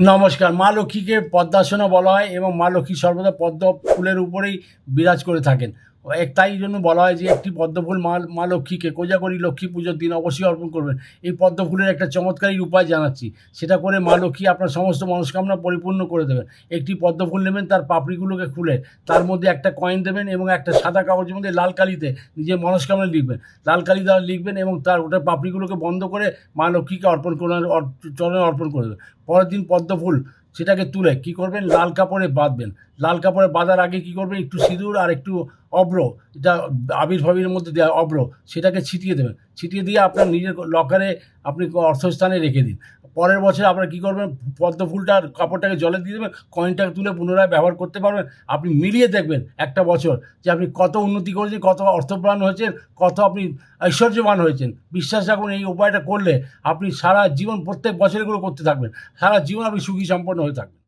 নমস্কার। মা লক্ষ্মীকে পদ্মাসনা বলা হয় এবং মা লক্ষ্মী সর্বদা পদ্ম ফুলের উপরেই বিরাজ করে থাকেন। তাই জন্য বলা হয় যে একটি পদ্মফুল মা মা লক্ষ্মীকে। কোজাগরী লক্ষ্মী পুজোর দিন অবশ্যই অর্পণ করবেন। এই পদ্মফুলের একটা চমৎকারী উপায় জানাচ্ছি। সেটা করে মা লক্ষ্মী আপনার সমস্ত মনস্কামনা পরিপূর্ণ করে দেবেন। একটি পদ্মফুল নেবেন, তার পাপড়িগুলোকে খুলে, তার মধ্যে একটা কয়েন দেবেন এবং একটা সাদা কাগজের মধ্যে লাল কালিতে নিজের মনস্কামনা লিখবেন। লাল কালি দ্বারা লিখবেন এবং তার ওটা পাপড়িগুলোকে বন্ধ করে মা লক্ষ্মীকে অর্পণ করে চরণে অর্পণ করে দেবেন। পরের দিন পদ্ম ফুল সেটাকে তুলে কি করবেন? লাল কাপড়ে বাঁধবেন। লাল কাপড়ে বাঁধার আগে কি করবেন? একটু সিঁদুর আর একটু অব্র, এটা আবির মধ্যে দেওয়া অব্র, সেটাকে ছিটিয়ে দেবেন। ছিটিয়ে দিয়ে আপনার নিজের লকারে আপনি অর্থস্থানে রেখে দিন। পরের বছর আপনার কী করবেন? পদ্ম ফুলটার কাপড়টাকে জলে দিয়ে দেবেন কয়েনটাকে তুলে পুনরায় ব্যবহার করতে পারবেন। আপনি মিলিয়ে দেখবেন একটা বছর যে আপনি কত উন্নতি করেছেন, কত অর্থপ্রাণ হয়েছেন, কত আপনি ঐশ্বর্যবান হয়েছেন। বিশ্বাস রাখুন, এই উপায়টা করলে আপনি সারা জীবন, প্রত্যেক বছর এগুলো করতে থাকবেন। সারা জীবন আপনি সুখী, সম্পন্ন হয়ে থাকবেন।